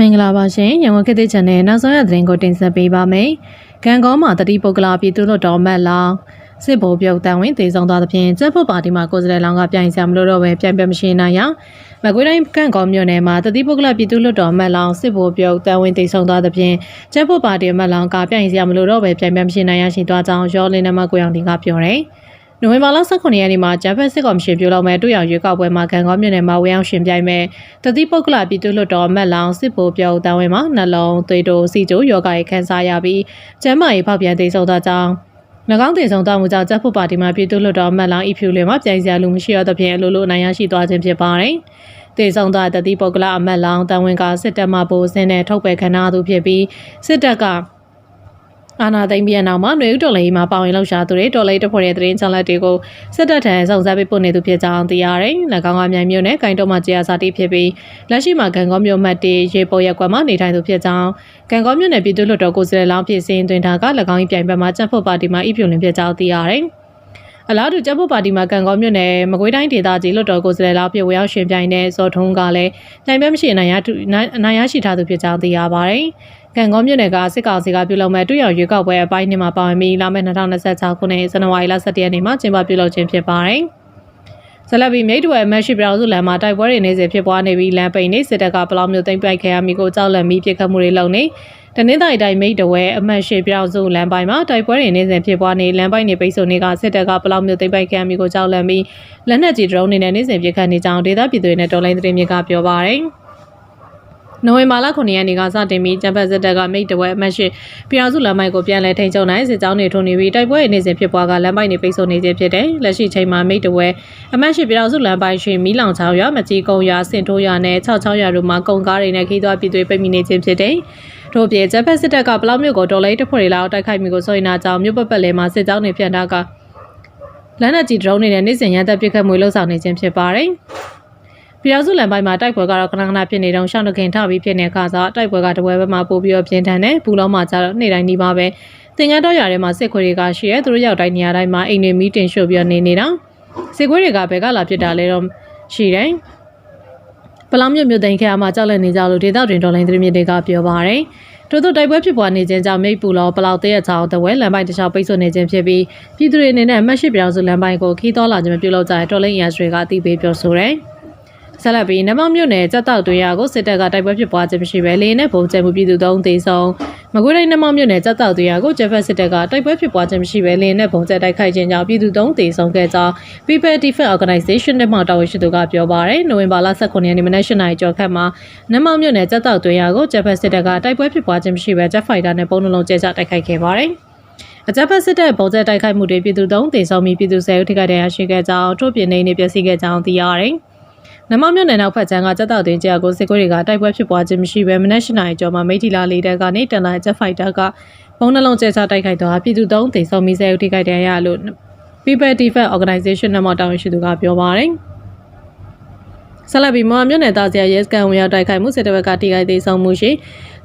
မင်္ဂလာပါရှင်ရန်ကုန်ခေတ်သစ် channel နောက်ဆုံးရသတင်းကိုတင်ဆက်ပေးပါမယ်။ကံကောမှာတတိပုဂ္ဂလာပြည်သူ့လွှတ်တော်မတ်လောင်စစ်ဘိုလ်ပြုတ်တန်ဝင်တေဆုံးသွားသဖြင့်ကျပ်ဖို့ပါတီမှာကိုယ်စားလှယ်လောင်းကပြိုင်ဆရာမလို့တော့ပဲပြိုင်ပြမရှိနိုင်ရ။မကွေးတိုင်းကံကောမြို့နယ်မှာတတိပုဂ္ဂလာပြည်သူ့လွှတ်တော်မတ်လောင်စစ်ဘိုလ်ပြုတ်တန်ဝင်တေဆုံးသွားသဖြင့်ကျပ်ဖို့ပါတီမတ်လောင်ကပြိုင်ဆရာမလို့တော့ပဲပြိုင်ပြမရှိနိုင်ရရှိသွားကြောင်းရောလင်းနမကိုရောင်တင်ကပြောတယ်။ နိုဝင်ဘာလ18ရက်နေ့မှာဂျပန်စစ်ကော်မရှင်ပြုလုပ်မဲ့တွေ့ရောက်ရွေးကောက်ပွဲမှာကံကောမြို့နယ်မှာဝင်ရောက်ရှင်ပြိုင်မဲ့တတိပုဂ္ဂလပြည်သူ့လွှတ်တော်မတ်လောင်စစ်ဘိုလ်ပြောက်တန်းဝင်မှာနှလုံးသွေးတိုးစီကျိုးယောဂရဲ့ခန်းစားရပြီးကျမ်းမာရေးဖောက်ပြန်သိဆုံးသောကြောင့်၎င်းတင်ဆုံးတော်မူကြောင့်ဂျက်ဖို့ပါတီမှာပြည်သူ့လွှတ်တော်မတ်လောင်အီဖြူလင်မှာပြိုင်စရာလူမရှိတော့သဖြင့်အလိုလိုအနိုင်ရရှိသွားခြင်းဖြစ်ပါတယ်။တေဆောင်သောတတိပုဂ္ဂလအမတ်လောင်တန်ဝင်ကစစ်တပ်မှပိုစင်းနဲ့ထုတ်ပယ်ခဏသူဖြစ်ပြီးစစ်တပ်က အာနာသိမ့်ပြန်နောက်မှာຫນွေဦးတော်လေးမှာပါဝင်လှုပ်ရှားသူတွေတော်လေးတဖွဲ့တဲ့သတင်းချက်လက်တွေကိုစစ်တပ်ထံစုံစမ်းပေးပို့နေသူဖြစ်ကြောင်းသိရတယ်။၎င်းကမြိုင်မြို့နယ်ကိုင်းတော်မှာကြာစာတိဖြစ်ပြီးလက်ရှိမှာဂံကောမြို့မှတ်တေရေပေါ်ရက်ကွက်မှာနေထိုင်သူဖြစ်ကြောင်းဂံကောမြို့နယ်ပြည်သူ့လွှတ်တော်ကိုယ်စားလှယ်လောင်းဖြစ်စဉ်တွင်ထားက၎င်း၏ပြိုင်ဘက်မှာချက်ဖို့ပါတီမှာဤပြိုလင်ဖြစ်ကြောင်းသိရတယ်။ အလားတူတပ်ဖို့ပါတီမှာကံကောမြို့နယ်မကွေးတိုင်းဒေသကြီးလွှတ်တော်ကိုယ်စားလှယ်လောက်ပြဝရောက်ရှင်ပြိုင်တဲ့စောထုံးကလည်းတိုင်ပွဲမရှိအနိုင်ရအနိုင်ရရှိထားသူဖြစ်ကြောင်းသိရပါတယ်။ကံကောမြို့နယ်ကစစ်ကောင်စီကပြုလုပ်မဲ့တွေ့ရရွေးကောက်ပွဲအပိုင်းနှစ်မှာပါဝင်ပြီးလာမယ့်2026ခုနှစ်ဇန်နဝါရီလ17ရက်နေ့မှာကျင်းပပြုလုပ်ခြင်းဖြစ်ပါတယ်။ ဆလဘီမြိတ်တွေအမတ်ရှိပြောင်စုလမ်းမှာတိုက်ပွဲတွေနေစေဖြစ်ပွားနေပြီးလမ်းပိန်နေစစ်တပ်ကပလောက်မျိုးသိမ့်ပိုက်ခဲ့ရမိကိုကြောက်လန့်ပြီးပြစ်ခတ်မှုတွေလုပ်နေတနင်္သာရီတိုင်းမိတ်တဝဲအမတ်ရှိပြောင်စုလမ်းပိုင်းမှာတိုက်ပွဲတွေနေစဉ်ဖြစ်ပွားနေလမ်းပိုင်းနေပိတ်ဆို့နေကစစ်တပ်ကပလောက်မျိုးသိမ့်ပိုက်ခဲ့ရမိကိုကြောက်လန့်ပြီးလက်နက်ကြီးဒရုန်းတွေနဲ့နေစဉ်ပြစ်ခတ်နေကြောင်းဒေသပြည်သူတွေနဲ့တော်လိုင်းသတင်းမြစ်ကပြောပါရယ်။ နိုဝင်ဘာလ9ရက်နေ့ကစတင်ပြီးကျန်းဖက်စစ်တပ်ကမိတ်တဝဲအမတ်ရှိပြည်အောင်စုလမ်းမိုက်ကိုပြန်လည်ထိန်းချုပ်နိုင်စစ်ကြောင်းတွေထုံနေပြီးတိုက်ပွဲနေစဉ်ဖြစ်ပွားကလမ်းမိုက်တွေပိတ်ဆို့နေခြင်းဖြစ်တယ်။လက်ရှိချိန်မှာမိတ်တဝဲအမတ်ရှိပြည်အောင်စုလမ်းပိုင်းရှိမီးလောင်ချောင်းရွာမကြီးကုန်းရွာစင်ထိုးရွာနဲ့6ချောင်းရွာတို့မှာကုန်ကားတွေနဲ့ခီးသွွားပြည်သွေးပိတ်မိနေခြင်းဖြစ်တယ်။ထို့ပြင်ကျန်းဖက်စစ်တပ်ကပလောက်မြို့ကိုတော်လိုင်းတပ်ဖွဲ့တွေလောက်တိုက်ခိုက်မိကိုဆိုရင်နာကြောင့်မြို့ပတ်ပတ်လည်မှာစစ်ကြောင်းတွေပြန်ထားကလမ်းနက်ကြီးဒရုန်းတွေနဲ့နေစဉ်ရန်တပ်ပစ်ခတ်မှုလှုပ်ဆောင်နေခြင်းဖြစ်ပါတယ်။ ပြည်တော်စုလန်ပိုင်းမှာတိုက်ပွဲကတော့ခဏခဏဖြစ်နေတော့ရှောင်းတခင်ထပြီးဖြစ်နေခါစားတိုက်ပွဲကတပွဲဘက်မှာပို့ပြီးတော့ပြင်းထန်တယ်ဘူးလုံးမှာကျတော့နေ့တိုင်းဒီပါပဲသင်္ကန်းတော်ရထဲမှာစစ်ခွေတွေကရှိရဲသူတို့ရောက်တိုင်းနေရာတိုင်းမှာအိမ်တွေမီးတင်ရှို့ပြီးနေနေတာစစ်ခွေတွေကဘယ်ကလာဖြစ်တာလဲတော့ရှိတယ်ပလောင်မြို့မြို့သိမ်းခဲမှာကြောက်လန့်နေကြလို့ဒေသတွင်ဒေါ်လိုင်းသတင်းမြစ်တွေကပြောပါတယ်တို့တို့တိုက်ပွဲဖြစ်ပွားနေခြင်းကြောင့်မိတ်ပူလောပလောက်တဲ့ချောင်းတဝဲလမ်းပိုင်းတစ်လျှောက်ပိတ်ဆို့နေခြင်းဖြစ်ပြီးပြည်သူတွေအနေနဲ့အမတ်ရှိပြောင်းစုလမ်းပိုင်းကိုခီးတော်လာခြင်းမပြုလုပ်ကြတဲ့တော်လိုင်းရန်စတွေကအသိပေးပြောဆိုတယ်။ ဆက်လက်ပြီးနမောင်မြို့နယ်ကြက်တောက်တွင်ရကိုစစ်တပ်ကတိုက်ပွဲဖြစ်ပွားခြင်းမရှိဘဲလေနဲ့ပုံကျဲမှုပြည်သူသုံးသေးဆုံးမကွေးတိုင်းနမောင်မြို့နယ်ကြက်တောက်တွင်ရကိုဂျက်ဖက်စစ်တပ်ကတိုက်ပွဲဖြစ်ပွားခြင်းမရှိဘဲလေနဲ့ပုံကျဲတိုက်ခိုက်ခြင်းကြောင့်ပြည်သူသုံးသေးဆုံးခဲ့ကြောင်း People Defense Organization နဲ့မှတာဝန်ရှိသူကပြောပါရယ်နိုဝင်ဘာလ18ရက်နေ့မနက်၈နာရီကျော်ခန့်မှာနမောင်မြို့နယ်ကြက်တောက်တွင်ရကိုဂျက်ဖက်စစ်တပ်ကတိုက်ပွဲဖြစ်ပွားခြင်းမရှိဘဲဂျက်ဖိုက်တာနဲ့ပုံနှလုံးကျဲချတိုက်ခိုက်ခဲ့ပါတယ်အကြမ်းဖက်စစ်တပ်ပုံကျဲတိုက်ခိုက်မှုတွေပြည်သူသုံးတေဆုံးပြီးပြည်သူဆယ်ဦးထိခိုက်ဒဏ်ရာရှိခဲ့ကြောင်းထို့ပြင်နေနေပျက်စီးခဲ့ကြောင်းသိရတယ်။ နမောင်မြို့နယ်နောက်ဖက်ချမ်းကကြက်တောက်တင်ကြာကိုစစ်ကိုတွေကတိုက်ပွဲဖြစ်ပွားခြင်းမရှိဘဲမနက်၈နာရီကျော်မှာမိထီလာလေးတပ်ကနေတန်လာဂျက်ဖိုက်တာကဘုံနှလုံးကျဲချတိုက်ခိုက်သွားပြည်သူသုံးတေဆုံးမိဆဲဦးထိခိုက်တယ်ရလို့ People Defense Organization နဲ့မှတာဝန်ရှိသူကပြောပါတယ် ဆလဘီမော်မြို့နယ်သားစီယာရဲစကန်ဝင်ရောက်တိုက်ခိုက်မှုစစ်တပ်ဘက်ကထိခိုက်သေးဆုံးမှုရှိ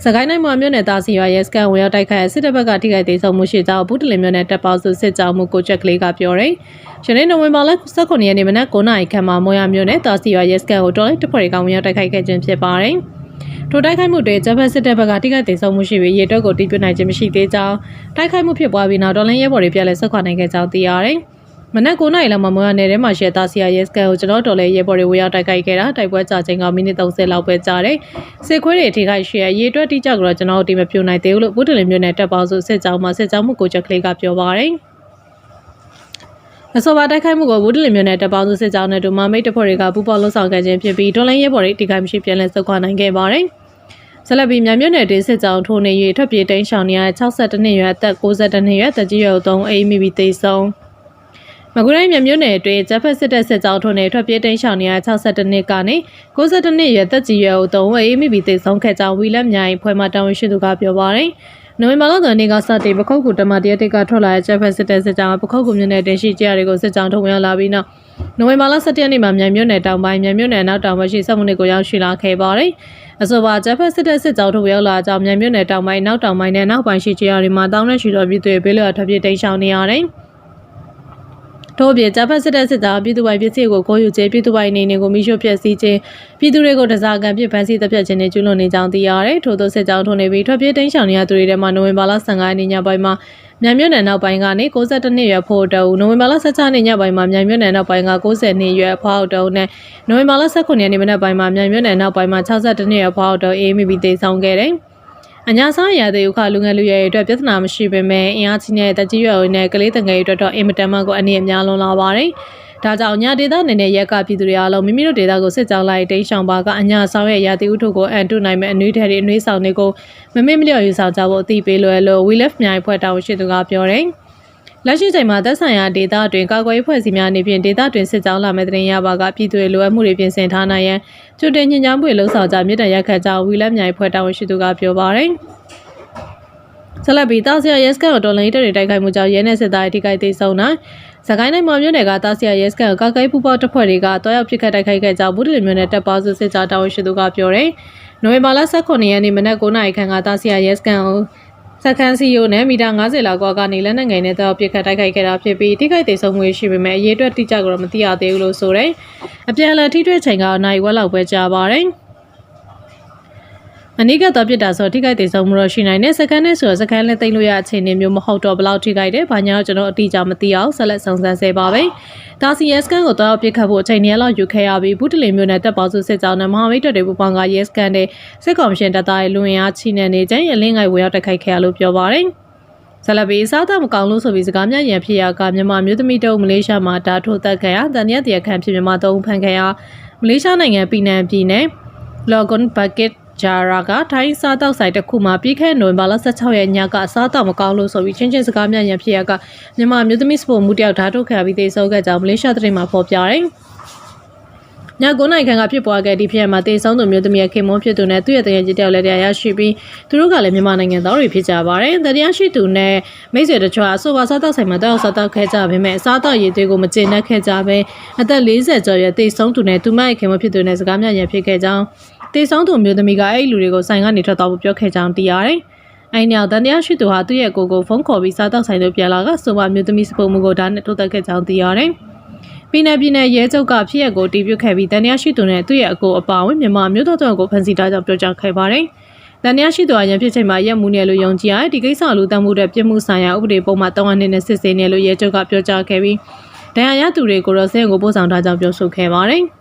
စကိုင်းတိုင်းမှာမြို့နယ်သားစီယာရဲစကန်ဝင်ရောက်တိုက်ခိုက်စစ်တပ်ဘက်ကထိခိုက်သေးဆုံးမှုရှိကြောင်းဘူးတလင်မြို့နယ်တပ်ပေါစုစစ်ကြောင်းမှုကိုချက်ကလေးကပြောတယ်။ယနေ့နိုဝင်ဘာလ18ရက်နေ့မနက်9:00နာရီခန့်မှာမော်ရမြို့နယ်သားစီယာရဲစကန်ကိုတော်လိုက်တပ်ဖွဲ့တွေကဝင်ရောက်တိုက်ခိုက်ခဲ့ခြင်းဖြစ်ပါတယ်။ထိုတိုက်ခိုက်မှုတွေဂျပန်စစ်တပ်ဘက်ကထိခိုက်သေးဆုံးမှုရှိပြီးရေတွက်ကိုတီးပြနိုင်ခြင်းမရှိသေးကြောင်းတိုက်ခိုက်မှုဖြစ်ပွားပြီးနောက်တော်လင်းရဲဘော်တွေပြန်လည်ဆုတ်ခွာနိုင်ခဲ့ကြောင်းသိရတယ်။ မနက်9နာရီလောက်မှာမွန်ရနယ်ထဲမှာရှယ်သားစီယာရဲစကန်ကိုကျွန်တော်တော်လဲရဲဘော်တွေဝေရောက်တိုက်ခိုက်ခဲ့တာတိုက်ပွဲကြာချိန်ကမိနစ်30လောက်ပဲကြာတယ်စစ်ခွေးတွေထိခိုက်ရှယ်ရေတွက်တိကျကတော့ကျွန်တော်တို့ဒီမပြိုနိုင်သေးဘူးလို့ဘုဒ္ဓလင်မြို့နယ်တပ်ပေါင်းစုစစ်ကြောင်းမှာစစ်ကြောင်းမှုကိုချက်ကလေးကပြောပါတယ်အဆိုပါတိုက်ခိုက်မှုကိုဝုဒလင်မြို့နယ်တပ်ပေါင်းစုစစ်ကြောင်းနဲ့ဒူမာမိတ်တပ်ဖွဲ့တွေကပူးပေါင်းလှုပ်ဆောင်ခဲ့ခြင်းဖြစ်ပြီးဒေါ်လန်ရဲဘော်တွေတိခိုက်မရှိပြန်လည်ဆုတ်ခွာနိုင်ခဲ့ပါတယ်။ဆက်လက်ပြီးမြန်မြို့နယ်ဒေးစစ်ကြောင်းထိုးနေ၍ထွက်ပြေးတိမ်းရှောင်နေရ62နှစ်ရွယ်အသက်62နှစ်ရွယ်တကြီးရွယ်3အိမ်မိပြီးသေဆုံး။ မကွေးတိုင်းမြို့နယ်အတွင်းဂျက်ဖက်စစ်တပ်စစ်ကြောင်းထုံနေထွက်ပြေးတိမ်းရှောင်နေရ62နှစ်ကနေ62နှစ်ရွယ်သက်ကြီးရွယ်ဦးသုံးဝအေးမိပြီးတိတ်ဆုံးခဲ့ကြောင်းဝီလက်မြိုင်ဖွဲ့မှတာဝန်ရှိသူကပြောပါတယ်။နိုဝင်ဘာလကနေ့ကစတင်ပခုတ်ကူတမတရတိတ်ကထွက်လာတဲ့ဂျက်ဖက်စစ်တပ်စစ်ကြောင်းပခုတ်ကူမြို့နယ်တင်ရှိကြရတွေကိုစစ်ကြောင်းထုံဝင်လာပြီးနောက်နိုဝင်ဘာလ17ရက်နေ့မှာမြန်မြို့နယ်တောင်ပိုင်းမြန်မြို့နယ်နောက်တောင်ပိုင်းရှိစက်မှုတွေကိုရောက်ရှိလာခဲ့ပါတယ်။အဆိုပါဂျက်ဖက်စစ်တပ်စစ်ကြောင်းထုံရောက်လာကြောင်းမြန်မြို့နယ်တောင်ပိုင်းနောက်တောင်ပိုင်းနဲ့နောက်ပိုင်းရှိကြရတွေမှာတောင်းနဲ့ရှိတော်ပြည်သူတွေဘေးလွတ်ထွက်ပြေးတိမ်းရှောင်နေရတယ်။ ထို့အပြင်ဂျပန်စစ်တပ်စစ်သားပြည်သူပိုင်ပစ္စည်းကိုခိုးယူခြင်းပြည်သူပိုင်နေနေကိုမိရှုဖျက်ဆီးခြင်းပြည်သူတွေကိုတစားကံပြစ်ဖမ်းဆီးတပ်ဖြတ်ခြင်းနဲ့ကျူးလွန်နေကြောင်းသိရတယ်ထို့သောစစ်ကြောင်းထုံနေပြီးထွက်ပြေးတိမ်းရှောင်နေရသူတွေထဲမှာနိုဝင်ဘာလ15ရက်နေ့ညပိုင်းမှာမြန်မြို့နယ်နောက်ပိုင်းကနေ62နှစ်ရွယ်ဖို့တောနိုဝင်ဘာလ16ရက်နေ့ညပိုင်းမှာမြန်မြို့နယ်နောက်ပိုင်းက90နှစ်ရွယ်ဖောက်တောနဲ့နိုဝင်ဘာလ18ရက်နေ့မနက်ပိုင်းမှာမြန်မြို့နယ်နောက်ပိုင်းမှာ62နှစ်ရွယ်ဖောက်တောအေးမိပြီးတေဆောင်ခဲ့တယ် အညာစားရတဲ့ဥခလူငယ်လူရွယ်တွေအတွက်ပြဿနာမရှိပေမဲ့အင်အားကြီးတဲ့တကြီးရွယ်တွေနဲ့ကလေးတငယ်တွေအတွက်တော့အင်မတန်မှကိုအနေအများလွန်လာပါတယ်။ဒါကြောင့်ညာဒေသနယ်နဲ့ရက်ကပြည်သူတွေအားလုံးမိမိတို့ဒေသကိုစစ်ကြောင်းလိုက်တိမ်းရှောင်ပါကအညာဆောင်ရဲ့ရာသီဥတုကိုအန်တုနိုင်မဲ့အနှွေးထဲတွေအနှွေးဆောင်တွေကိုမမေ့မလျော့ယူဆောင်ကြဖို့အသိပေးလွယ်လို့ We Left မြိုင်ဖွဲ့တာဝန်ရှိသူကပြောတယ်။ လက်ရှိချိန်မှာသက်ဆိုင်ရာဒေသအတွင်းကာကွယ်ရေးဖွဲ့စည်းများအနေဖြင့်ဒေသတွင်စစ်ကြောင်းလာမဲ့တဲ့ရပါကပြည်သူတွေလိုအပ်မှုတွေပြင်ဆင်ထားနိုင်ရန်ကျွတ်တင်ညင်ကြောင်းပွေလှုပ်ဆောင်ကြမြေတံရက်ခတ်ကြောင်း We Left မြိုင်ဖွဲ့တာဝန်ရှိသူကပြောပါတယ်။ဆက်လက်ပြီးတာဆီယာရဲစကန်ကိုတော်လိုင်းတပ်တွေတိုက်ခိုက်မှုကြောင့်ရဲနဲ့စစ်သားတွေထိခိုက်သေးဆုံးနိုင်။စကိုင်းတိုင်းမှာမြို့နယ်ကတာဆီယာရဲစကန်ကိုကာကိုက်ပူပေါတပ်ဖွဲ့တွေကတွားရောက်ပစ်ခတ်တိုက်ခိုက်ခဲ့ကြောင်းဗုဒ္ဓလင်မြို့နယ်တပ်ပေါင်းစုစစ်ကြောတာဝန်ရှိသူကပြောတယ်။နိုဝင်ဘာလ18ရက်နေ့မနက်9:00နာရီခန့်ကတာဆီယာရဲစကန်ကို စခန်းစီယိုနဲ့မီတာ90လောက်ကွာကနေလက်နက်ငယ်နဲ့တော့ပစ်ခတ်တိုက်ခိုက်ခဲ့တာဖြစ်ပြီးထိခိုက်သေးဆုံးမှုရှိပေမဲ့အရေးအတွက်တိကျကတော့မသိရသေးဘူးလို့ဆိုတယ်။အပြန်အလှန်ထိတွေ့ချိန်ကနိုင်ဝက်လောက်ပဲကြာပါတယ်။ အနိကတော့ပြစ်တာဆိုထိခိုက်သေးဆုံးမှုတော့ရှိနိုင်တယ်စကန်နဲ့ဆိုတော့စကန်လည်းသိမ့်လို့ရအခြေအနေမျိုးမဟုတ်တော့ဘယ်လောက်ထိခိုက်တယ်ဘာညာတော့ကျွန်တော်အတိအကျမသိအောင်ဆက်လက်စုံစမ်းစေပါပဲဒါစီယက်စကန်ကိုတော့ပြစ်ခတ်ဖို့အချိန်နည်းလောက်ယူခဲ့ရပြီးဘုဒ္ဓလင်မျိုးနဲ့တပ်ပေါင်းစုစစ်ကြောင်းနဲ့မဟာမိတ်တပ်တွေပူးပေါင်းကယက်စကန်နဲ့စစ်ကော်မရှင်တပ်သားရဲ့လူဝင်အားချိနေနေခြင်းရလင်းငိုင်ဝေရောက်တိုက်ခိုက်ခဲ့ရလို့ပြောပါတယ်ဆလဘီစားတော့မကောင်းလို့ဆိုပြီးစကားများရန်ဖြစ်ရကမြန်မာမျိုးသမီးတုံးမလေးရှားမှာတာထိုးတက်ခဲ့ရတန်ရတရားခံဖြစ်မြန်မာတုံးဖန်ခဲ့ရမလေးရှားနိုင်ငံပြည်နယ်ပြည်နယ်လော်ဂွန်ဘကက် ဂျာရာကထိုင်းစားတောက်ဆိုင်တစ်ခုမှာပြီးခဲ့နိုဝင်ဘာလ16ရက်ညကအစားတောက်မကောင်းလို့ဆိုပြီးချင်းချင်းစကားများရန်ဖြစ်ရကမြန်မာမျိုးသမီးစပိုမှုတယောက်ဓာတ်ထုတ်ခံပြီးတေဆုံးခဲ့ကြောင်းမလေးရှားသတင်းမှာဖော်ပြတယ်။ည9နိုင်ခန့်ကဖြစ်ပွားခဲ့ဒီဖြစ်ရမှာတေဆုံးသူမျိုးသမီးရဲ့ခင်မွန်းဖြစ်သူနဲ့သူ့ရဲ့တရကြီးတယောက်လည်းတရားရရှိပြီးသူတို့ကလည်းမြန်မာနိုင်ငံသားတွေဖြစ်ကြပါတယ်။တရားရှိသူနဲ့မိတ်ဆွေတို့ကအဆိုပါစားတောက်ဆိုင်မှာတောက်စားတောက်ခဲ့ကြပေမဲ့အစားတောက်ရည်တွေကိုမကျေနပ်ခဲ့ကြပဲအသက်40ကျော်ရဲ့တေဆုံးသူနဲ့သူမရဲ့ခင်မွန်းဖြစ်သူနဲ့စကားများရန်ဖြစ်ခဲ့ကြောင်း တေဆောင်သူမျိုးသမီးကအဲ့လူတွေကိုဆိုင်ကနေထွက်သွားဖို့ပြောခဲ့ကြောင်းသိရတယ်။အဲ့နောက်တန်တရားရှိသူဟာသူ့ရဲ့ကိုကိုဖုန်းခေါ်ပြီးစားတော့ဆိုင်တို့ပြန်လာကဆိုပါမျိုးသမီးစပုံမှုကိုဒါနဲ့ထုတ်သက်ခဲ့ကြောင်းသိရတယ်။ပြည်နယ်ပြည်နယ်ရဲချုပ်ကဖြစ်ရက်ကိုတီးပြခဲ့ပြီးတန်တရားရှိသူနဲ့သူ့ရဲ့အကိုအပါဝင်မြန်မာမျိုးတော်တော်ကိုဖမ်းဆီးထားကြောင်းပြောကြားခဲ့ပါတယ်။တန်တရားရှိသူအရင်ဖြစ်ချိန်မှာရက်မှုနယ်လို့ယုံကြည်ရဒီကိစ္စလူတမ်းမှုတဲ့ပြစ်မှုဆိုင်ရာဥပဒေပုံမှန်3နှစ်နဲ့စစ်ဆေးနေလို့ရဲချုပ်ကပြောကြားခဲ့ပြီးဒဏ်ရာရသူတွေကိုတော့ဆင်းကိုပို့ဆောင်ထားကြောင်းပြောဆိုခဲ့ပါတယ်။